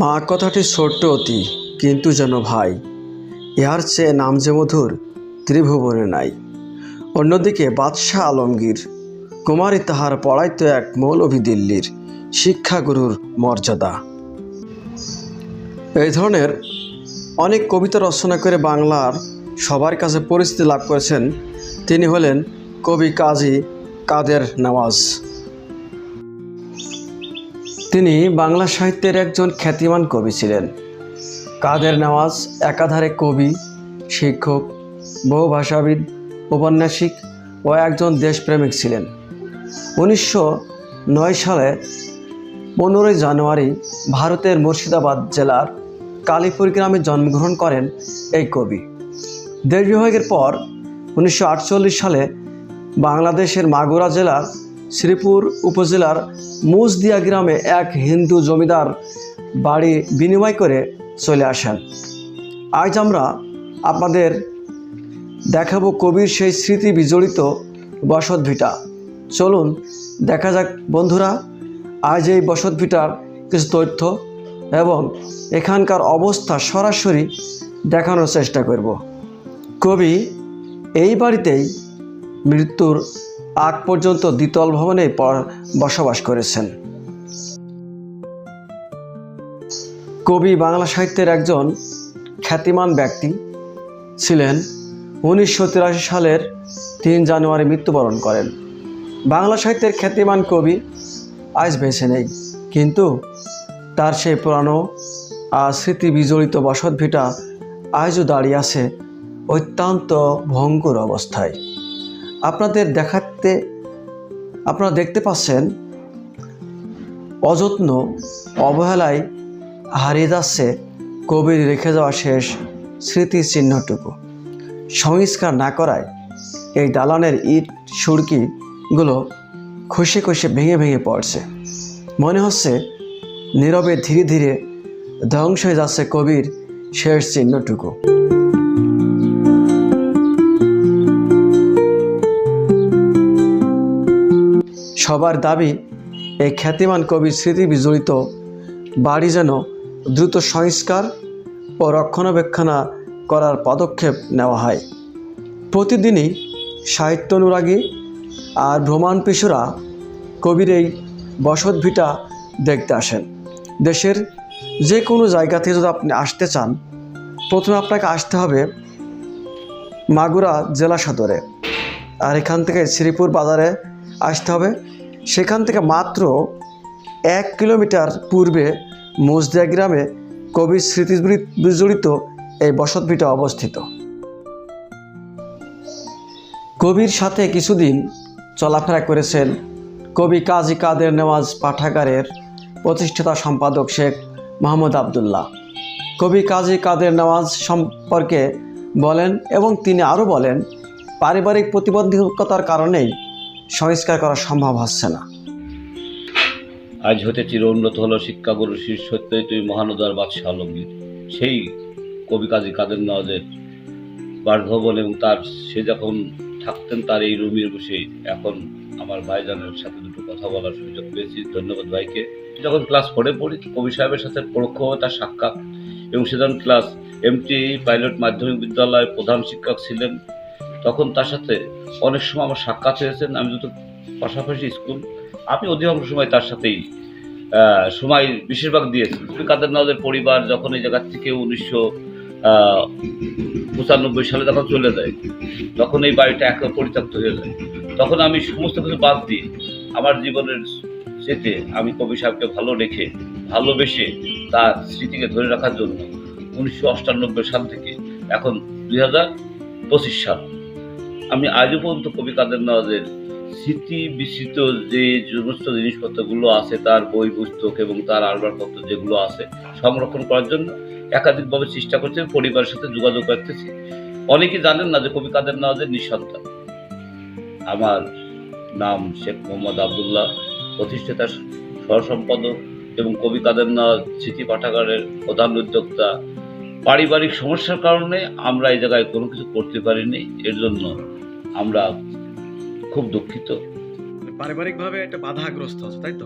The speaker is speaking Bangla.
মা কথাটি ছোট্ট অতি, কিন্তু যেন ভাই। ইহার চেয়ে নাম যে মধুর, ত্রিভুবনে নাই। অন্যদিকে বাদশাহ আলমগীর, কুমারী তাহার পড়াইতো এক মৌলভী দিল্লির শিক্ষাগুরুর মর্যাদা। এই ধরনের অনেক কবিতা রচনা করে বাংলার সবার কাছে পরিচিতি লাভ করেছেন, তিনি হলেন কবি কাজী কাদের নওয়াজ। তিনি বাংলা সাহিত্যের একজন খ্যাতিমান কবি ছিলেন। কাদের নওয়াজ একাধারে কবি, শিক্ষক, বহু ভাষাবিদ, উপন্যাসিক ও একজন দেশপ্রেমিক ছিলেন। উনিশশো নয় সালে পনেরোই জানুয়ারি ভারতের মুর্শিদাবাদ জেলার কালীপুর গ্রামে জন্মগ্রহণ করেন এই কবি। দেশ বিভাগের পর উনিশশো আটচল্লিশ সালে বাংলাদেশের মাগুরা জেলার শ্রীপুর উপজেলার মুজদিয়া গ্রামে এক হিন্দু জমিদার বাড়ি বিনিময় করে চলে আসেন। আজ আমরা আপনাদের দেখাবো কবির সেই স্মৃতি বিজড়িত বসত ভিটা। চলুন, দেখা যাক বন্ধুরা, আজ এই বসত ভিটার কিছু তথ্য এবং এখানকার অবস্থা সরাসরি দেখানোর চেষ্টা করব। কবি এই বাড়িতেই মৃত্যুর আগ পর্যন্ত দ্বিতল ভবনে বসবাস করেছেন। কবি, বাংলা সাহিত্যের একজন খ্যাতিমান ব্যক্তি ছিলেন। উনিশশো তিরাশি সালের তিন জানুয়ারি মৃত্যুবরণ করেন। বাংলা সাহিত্যের খ্যাতিমান কবি আজ বেছে নেই, কিন্তু তার সেই পুরানো আর স্মৃতি বিজড়িত বসত ভিটা আজও দাঁড়িয়ে আছে অত্যন্ত ভঙ্গুর অবস্থায়। আপনাদের দেখাতে, আপনারা দেখতে পাচ্ছেন অযত্ন, অবহেলায় হারিয়ে যাচ্ছে কবির রেখে যাওয়া শেষ স্মৃতির চিহ্নটুকু সংস্কার না করায় এই দালানের ইট সুড়কিগুলো খসে খসে ভেঙে ভেঙে পড়ছে। মনে হচ্ছে নীরবে ধীরে ধীরে ধ্বংস হয়ে যাচ্ছে কবির শেষ চিহ্নটুকু। সবার দাবি, এই খ্যাতিমান কবির স্মৃতি বিজড়িত। বাড়ি যেন দ্রুত সংস্কার ও রক্ষণাবেক্ষণা করার পদক্ষেপ নেওয়া হয়। প্রতিদিনই সাহিত্য অনুরাগী আর ভ্রমণ পিছুরা কবির এই বসত ভিটা দেখতে আসেন। দেশের যে কোনো জায়গা থেকে যদি আপনি আসতে চান, প্রথমে আপনাকে আসতে হবে মাগুরা জেলা সদরে। আর এখান থেকে শ্রীপুর বাজারে আসতে হবে। সেখান থেকে মাত্র এক কিলোমিটার পূর্বে মুজদিয়া গ্রামে কবির স্মৃতি বিজড়িত এই বসতভিটা অবস্থিত। কবির সাথে কিছুদিন চলাফেরা করেছেন কবি কাজী কাদের নেওয়াজ পাঠাগারের প্রতিষ্ঠাতা সম্পাদক শেখ মোহাম্মদ আবদুল্লাহ। কবি কাজী কাদের নেওয়াজ সম্পর্কে বলেন এবং তিনি আরও বলেন, পারিবারিক প্রতিবন্ধকতার কারণেই সংস্কার করা সম্ভব হচ্ছে না। আজ হতে চির উন্নত হলো শিক্ষাগুরু শ্রী সত্যই তুই মহানদার বাদশাহ আলমগীর সেই কবি কাজী কাদের নওয়াজের বাসভবন এবং তার সে যখন থাকতেন, তার এই রুমের বসে এখন আমার ভাইজানের সাথে দুটো কথা বলার সুযোগ পেয়েছি। ধন্যবাদ ভাইকে। যখন ক্লাস ফোরে পড়ি, কবি সাহেবের সাথে পরোক্ষভাবে তার সাক্ষাৎ এবং সে যখন ক্লাস এমটি পাইলট মাধ্যমিক বিদ্যালয়ের প্রধান শিক্ষক ছিলেন তখন তার সাথে অনেক সময় আমার সাক্ষাৎ হয়েছেন আমি দুটো পাশাপাশি স্কুল, আমি অধিকাংশ সময় তার সাথেই সময় বেশিরভাগ দিয়েছি। কাদের নওয়াজের পরিবার যখন এই জায়গার থেকে উনিশশো পঁচানব্বই সালে যখন চলে যায়, তখন এই বাড়িটা একে পরিত্যক্ত হয়ে যায়। তখন আমি সমস্ত কিছু বাদ দিয়ে আমার জীবনের স্মৃতি আমি কবি সাহেবকে ভালো রেখে, ভালোবেসে তার স্মৃতিকে ধরে রাখার জন্য উনিশশো সাল থেকে, এখন দুই হাজার পঁচিশ সাল। আমি আজও পর্যন্ত কবি কাদের নওয়াজের স্মৃতি বিস্তৃত যে সমস্ত জিনিসপত্রগুলো আছে, তার বই, পুস্তক এবং তার আসবাবপত্র যেগুলো আছে সংরক্ষণ করার জন্য একাধিকভাবে চেষ্টা করছে পরিবারের সাথে যোগাযোগ করতেছি। অনেকে জানেন না যে কবি কাদের নওয়াজের নিঃসন্তান। আমার নাম শেখ মোহাম্মদ আবদুল্লাহ, প্রতিষ্ঠাতা সহসম্পাদক এবং কবি কাদের নওয়াজ স্মৃতি পাঠাগারের প্রধান উদ্যোক্তা পারিবারিক সমস্যার কারণে আমরা এই জায়গায় কোনো কিছু করতে পারিনি এর জন্য আমরা খুব দুঃখিত পারিবারিকভাবে একটা বাধাগ্রস্ত আছে তাই তো।